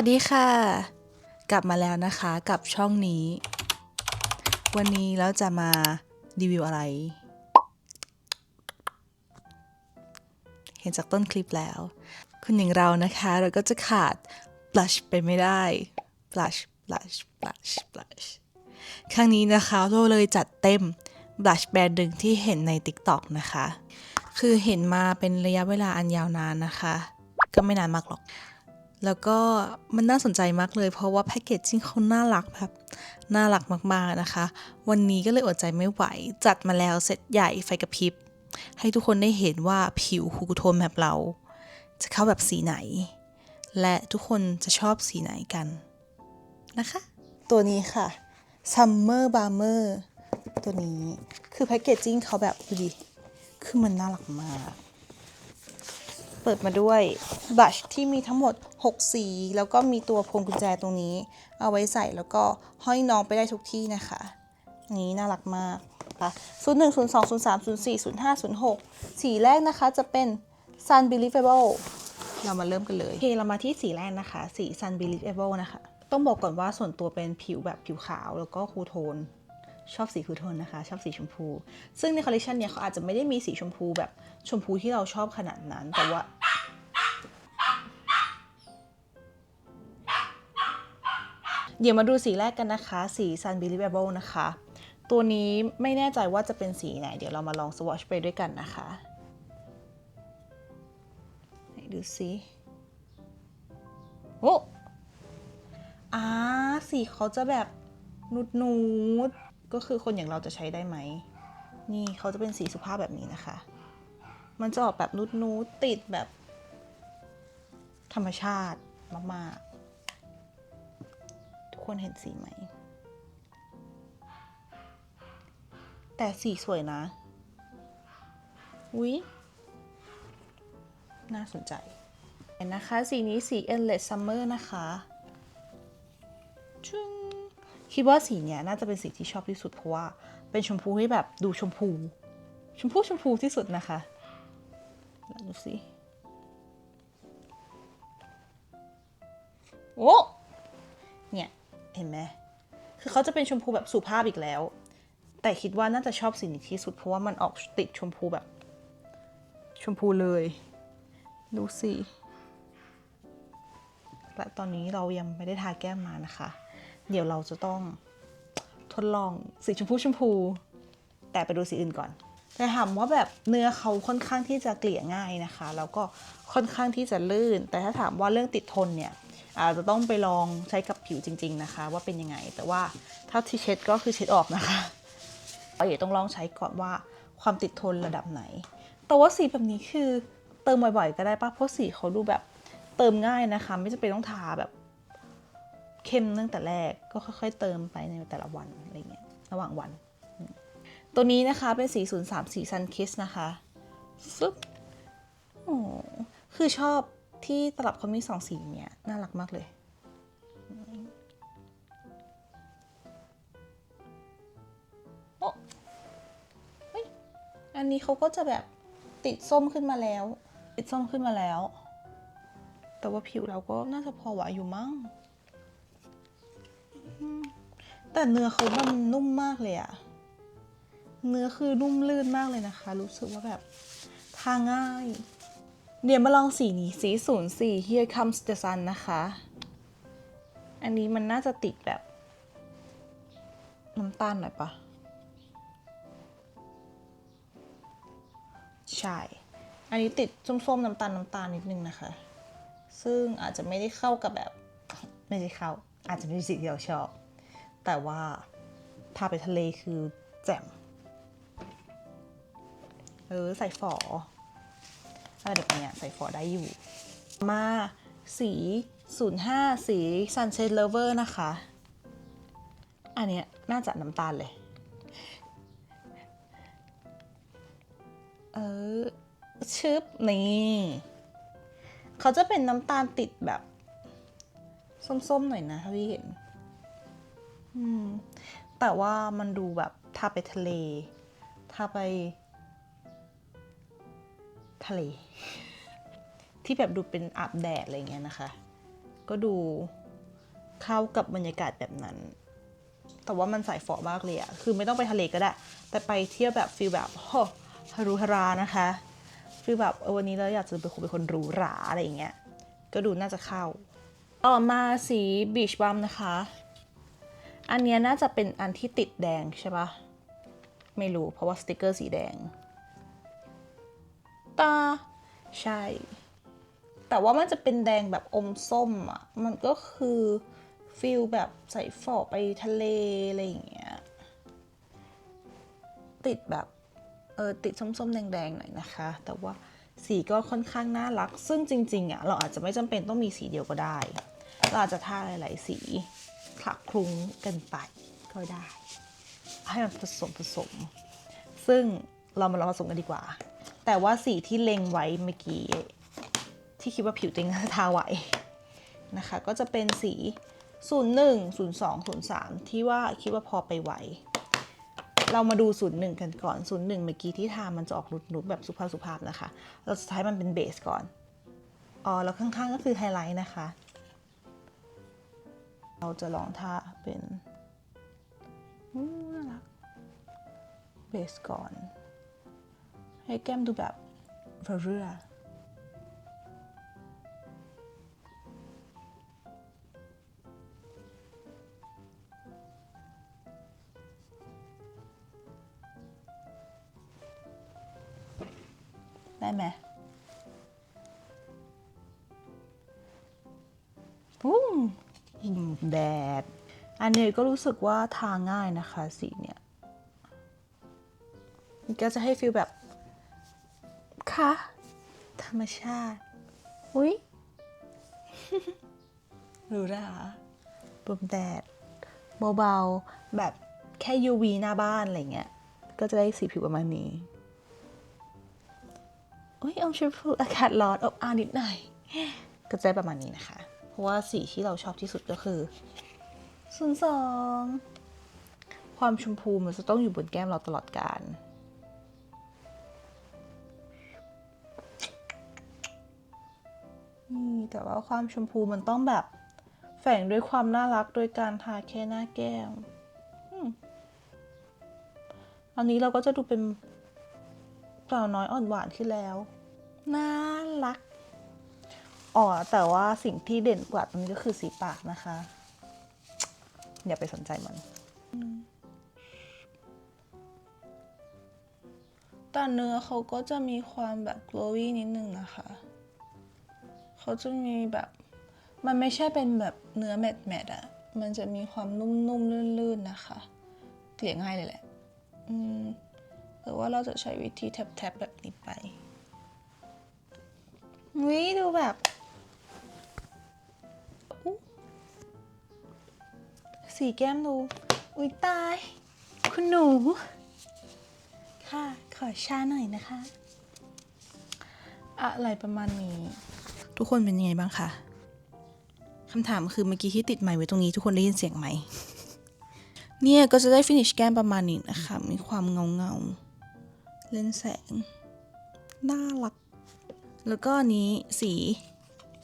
วัสดีค่ะ กลับมาแล้วนะคะกับช่องนี้ วันนี้แล้วจะมารีวิวอะไร เห็นจากต้นคลิปแล้ว คุณอย่างเรานะคะเราก็จะขาด blush ไปไม่ได้ blush blush blush blush ครั้งนี้นะคะเราเลยจัดเต็ม blush แบรนด์หนึ่งที่เห็นใน TikTok นะคะ คือเห็นมาเป็นระยะเวลาอันยาวนานนะคะ ก็ไม่นานมากหรอก แล้วก็มันน่าสนใจมากเลย เพราะว่าแพคเกจจิ้งเขาน่ารักแบบน่ารักมากๆนะคะ วันนี้ก็เลยอดใจไม่ไหว จัดมาแล้วเซตใหญ่ไฟกระพริบ ให้ทุกคนได้เห็นว่าผิวคูโทนแบบเรา จะเข้าแบบสีไหน และทุกคนจะชอบสีไหนกันนะคะ ตัวนี้ค่ะ Summer Balmer ตัวนี้คือแพคเกจจิ้งเขาแบบดูดิคือมันน่ารักมาก ปิดมาด้วยบัชที่มีทั้งหมด 6 สี แล้วก็มีตัวพวงกุญแจตรงนี้ เอาไว้ใส่แล้วก็ห้อยน้องไปได้ทุกที่นะคะนี้น่ารักมากค่ะ0 1 0 2 0 3 0 4 0 5 0 6สีแรกนะคะจะเป็น Sun Believable เรามาเริ่มกันเลยโอเคเรามาที่สีแรกนะคะ สี Sun Believable นะคะ ต้องบอกก่อนว่าส่วนตัวเป็นผิวแบบผิวขาวแล้วก็คูลโทน ชอบสีคูลโทนนะคะ ชอบสีชมพู ซึ่งในคอลเลคชันเนี้ยเขาอาจจะไม่ได้มีสีชมพูแบบชมพูที่เราชอบขนาดนั้น แต่ว่า เดี๋ยวมาดูสีแรกกันนะคะ สี Sun Believable นะคะ ตัวนี้ไม่แน่ใจว่าจะเป็นสีไหน เดี๋ยวเรามาลองสวอชไปด้วยกันนะคะไหนดูสิโอ้อาสีเขาจะแบบนุดนูดๆก็คือคนอย่างเราจะใช้ได้ไหม นี่เขาจะเป็นสีสุภาพแบบนี้นะคะ มันจะออกแบบนุดนูดๆติดแบบ ธรรมชาติมากๆ ทุกคนเห็นสีไหม แต่สีสวยนะอุ๊ยน่าสนใจ เห็นนะคะ สีนี้สี Endless Summer นะคะชึ้งคิดว่าสีเนี้ยน่าจะเป็นสีที่ชอบที่สุดเพราะว่า เป็นชมพูที่แบบดูชมพู ชมพูชมพูที่สุดนะคะดูสิโอ้ เห็นไหมคือเขาจะเป็นชมพูแบบสุภาพอีกแล้ว แต่คิดว่าน่าจะชอบสีนี้ที่สุดเพราะว่ามันออกติดชมพูแบบ ชมพูเลย ดูสิและตอนนี้เรายังไม่ได้ทาแก้มมานะคะ เดี๋ยวเราจะต้องทดลองสีชมพูชมพู แต่ไปดูสีอื่นก่อนแต่ถามว่าแบบเนื้อเขาค่อนข้างที่จะเกลี่ยง่ายนะคะ แล้วก็ค่อนข้างที่จะลื่น แต่ถ้าถามว่าเรื่องติดทนเนี่ย อาจจะต้องไปลองใช้กับผิวจริง ๆนะคะ ว่าเป็นยังไง แต่ว่าถ้าที่เช็ดก็คือเช็ดออกนะคะเดี๋ยวต้องลองใช้ก่อนว่าความติดทนระดับไหน แต่ว่าสีแบบนี้คือเติมบ่อยๆก็ได้ปะเพราะสีเขาดูแบบเติมง่ายนะคะ ไม่จำเป็นต้องทาแบบเข้มตั้งแต่แรกก็ค่อย ๆ เติมไปในแต่ละวันอะไรเงี้ยระหว่างวัน ตัวนี้นะคะเป็นสี03 สี Sun Kiss นะคะฟึบโอ้คือชอบ ที่ตลับเขามีสองสีเนี้ยน่ารักมากเลย โอ้เฮ้ย อันนี้เขาก็จะแบบติดส้มขึ้นมาแล้ว ติดส้มขึ้นมาแล้ว แต่ว่าผิวเราก็น่าจะพอไหวอยู่มั้งอืมแต่เนื้อเขามันนุ่มมากเลยอะเนื้อคือนุ่มลื่นมากเลยนะคะ รู้สึกว่าแบบทาง่าย เดี๋ยวมาลองสีนี้สีศูนย์สี่ Here comes the sun นะคะ อันนี้มันน่าจะติดแบบ น้ำตาลหน่อยปะใช่ อันนี้ติดส้มๆ น้ำตาลน้ำตาลนิดนึงนะคะ ซึ่งอาจจะไม่ได้เข้ากับแบบ ไม่ได้เข้า อาจจะไม่ใช่สิ่งที่เราชอบ แต่ว่าพาไปทะเลคือแจ่มเออใส่ฝอ อะไรแบบเนี้ยใส่ฝอได้อยู่ มาสี 05 สี Sunset Lover นะคะ อันเนี้ยน่าจะน้ำตาลเลย เออชึบนี่ เขาจะเป็นน้ำตาลติดแบบ ส้มๆหน่อยนะถ้าพี่เห็น อืม แต่ว่ามันดูแบบถ้าไปทะเลถ้าไป ทะเล ที่แบบดูเป็นอาบแดดอะไรเงี้ยนะคะ ก็ดูเข้ากับบรรยากาศแบบนั้น แต่ว่ามันใส่ฝอมากเลยอะคือไม่ต้องไปทะเลก็ได้ แต่ไปเที่ยวแบบฟิลแบบโหฮารุฮารานะคะฟิลแบบวันนี้เราอยากจะเป็นคนเป็นคนหรูหราอะไรอย่างเงี้ย ก็ดูน่าจะเข้าต่อมาสีบีชบัมนะคะ อันนี้น่าจะเป็นอันที่ติดแดงใช่ปะไม่รู้เพราะว่าสติกเกอร์สีแดง ตา ใช่ แต่ว่ามันจะเป็นแดงแบบอมส้มอะ มันก็คือฟิลแบบใส่ฝอไปทะเลอะไรอย่างเงี้ย ติดแบบเออติดส้มๆ แดงๆ หน่อยนะคะ แต่ว่าสีก็ค่อนข้างน่ารัก ซึ่งจริงๆอะเราอาจจะไม่จำเป็นต้องมีสีเดียวก็ได้ เราอาจจะทาหลาย ๆ สีคลักคลุ้งกันไปก็ได้ ให้มันผสมผสม ซึ่งเรามาลองผสมกันดีกว่า แต่ว่าสีที่เล็งไว้เมื่อกี้ที่คิดว่าผิวตัวเองน่าทาไหวนะคะ ก็จะเป็นสี 01 02 03 ที่ว่าคิดว่าพอไปไหว เรามาดู 01 กันก่อน 01 เมื่อกี้ที่ทามันจะออกนุดๆแบบสุภาพสุภาพนะคะ เราจะใช้มันเป็นเบสก่อนอ๋อแล้วข้างๆก็คือไฮไลท์นะคะ เราจะลองทาเป็นน่ารักเบสก่อน ให้แก้มดูแบบเรื่อได้ไหมปุ้มยิงแดด อันนี้ก็รู้สึกว่าทาง่ายนะคะสีเนี่ยมันก็จะให้ฟีลแบบ คะ ธรรมชาติ อุ้ยรู้ราปุ่มแดดเบาๆแบบแค่ UV หน้าบ้าน อะไรเงี้ย ก็จะได้สีผิวประมาณนี้อุ้ยอมชมพูอากาศร้อนอบอ้าวนิดหน่อย ก็จะได้ประมาณนี้นะคะ เพราะว่าสีที่เราชอบที่สุดก็คือศูนย์สองความชมพูมันจะต้องอยู่บนแก้มเราตลอดกาล นี่แต่ว่าความชมพูมันต้องแบบ แฝงด้วยความน่ารักโดยการทาแค่หน้าแก้มอันนี้เราก็จะดูเป็นสาวน้อยอ่อนหวานขึ้นแล้ว น่ารัก อ๋อ แต่ว่าสิ่งที่เด่นกว่าตรงนี้ก็คือสีปากนะคะ อย่าไปสนใจมัน แต่เนื้อเขาก็จะมีความแบบ glowy นิดนึงนะคะ เขาจะมีแบบ มันไม่ใช่เป็นแบบเนื้อแมตแมตอะมันจะมีความนุ่มๆลื่นๆนะคะ เกลี่ยง่ายเลยแหละ อืมหรือว่าเราจะใช้วิธีแท็บๆแบบนี้ไปวิดูแบบสีแก้มดู อุ๊ยตาย คุณหนู ค่ะ ขอช้าหน่อยนะคะ อะไรประมาณนี้ ทุกคนเป็นยังไงบ้างคะคำถามคือเมื่อกี้ที่ติดไมค์ไว้ตรงนี้ทุกคนได้ยินเสียงไหม เนี่ยก็จะได้ฟินิชแก้มประมาณนี้นะคะ มีความเงาเงาๆเล่นแสง น่ารัก แล้วก็อันนี้สี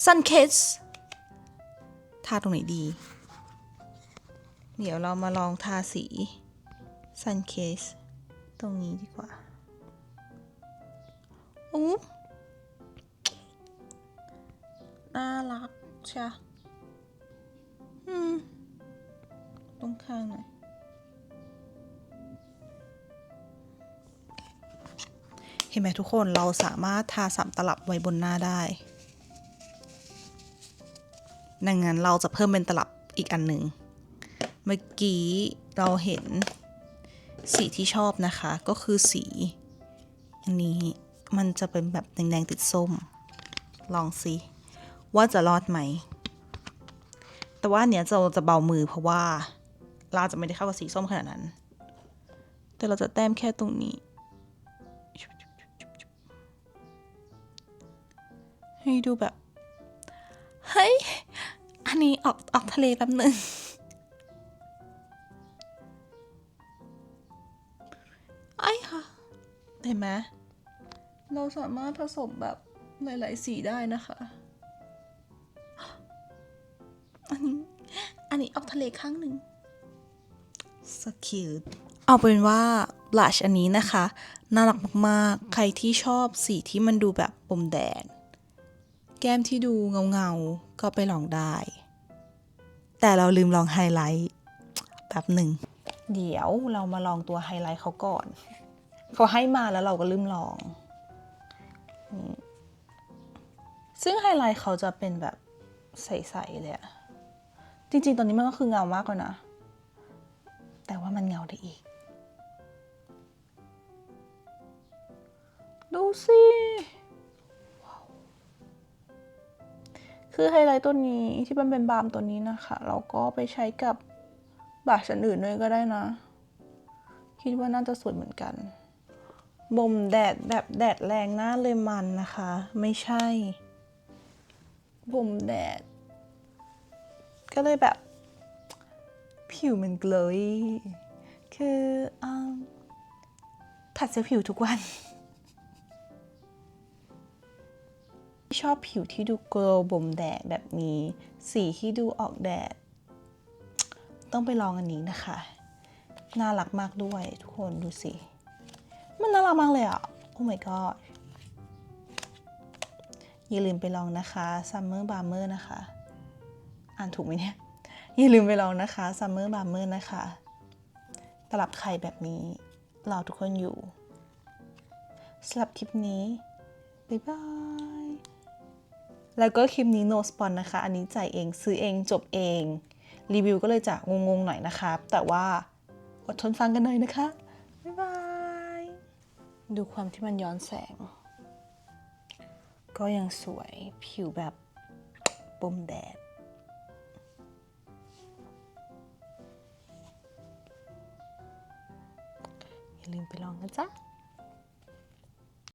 Sun Kiss ทาตรงไหนดี เดี๋ยวเรามาลองทาสี Sun Kiss ตรงนี้ดีกว่าอู้ น่ารักใช่อืม ตรงข้างหน่อยเห็นไหมทุกคนเราสามารถทาสามตลับไว้บนหน้าได้ ดังนั้นเราจะเพิ่มเป็นตลับอีกอันหนึ่ง เมื่อกี้เราเห็นสีที่ชอบนะคะก็คือสี อันนี้มันจะเป็นแบบแดงๆติดส้ม ลองสิ ว่าจะรอดไหม แต่ว่าเนี้ยเราจะเบามือเพราะว่าเราจะไม่ได้เข้ากับสีส้มขนาดนั้น แต่เราจะแต้มแค่ตรงนี้ ให้ดูแบบ เฮ้ย อันนี้ออกออกทะเลแป๊บหนึ่งไอ้ค่ะ เห็นไหมเราสามารถผสมแบบหลาย ๆ สีได้นะคะ อันนี้ออกทะเลข้างหนึ่ง so cute เอาเป็นว่า blush อันนี้นะคะ น่ารักมากๆ ใครที่ชอบสีที่มันดูแบบปมแดงแก้มที่ดูเงาๆ ก็ไปลองได้ แต่เราลืมลองไฮไลท์แป๊บหนึ่ง เดี๋ยวเรามาลองตัวไฮไลท์เขาก่อน เขาให้มาแล้วเราก็ลืมลองนี่ซึ่งไฮไลท์เขาจะเป็นแบบใส ๆ เลยอะ จริงๆ ตอนนี้มันก็คือเงามากกว่านะ แต่ว่ามันเงาได้อีก ดูสิคือไฮไลท์ตัวนี้ที่มันเป็นบาล์มตัวนี้นะคะ เราก็ไปใช้กับบลัชอันอื่นด้วยก็ได้นะ คิดว่าน่าจะสวยเหมือนกันบ่มแดดแบบแดดแรงหน้าเลยมันนะคะ ไม่ใช่บ่มแดด ก็เลยแบบ ผิวมัน glowy คืออมผัดเซลล์ผิวทุกวัน ชอบผิวที่ดูโกลบ่มแดดแบบนี้ สีที่ดูออกแดด ต้องไปลองอันนี้นะคะ น่ารักมากด้วยทุกคนดูสิ มันน่ารักมากเลยอะ โอ้ my god อย่าลืมไปลองนะคะ Summer Balmer นะคะ อ่านถูกไหมเนี่ย อย่าลืมไปลองนะคะ Summer Balmer นะคะ ตลับไข่แบบนี้รอทุกคนอยู่สำหรับคลิปนี้ บ๊ายบาย แล้วก็คลิปนี้ no spon นะคะ อันนี้จ่ายเองซื้อเองจบเอง รีวิวก็เลยจะงงๆหน่อยนะคะ แต่ว่าอดทนฟังกันหน่อยนะคะ บ๊ายบาย ดูความที่มันย้อนแสง ก็ยังสวยผิวแบบปมแดด Limpilo ang nga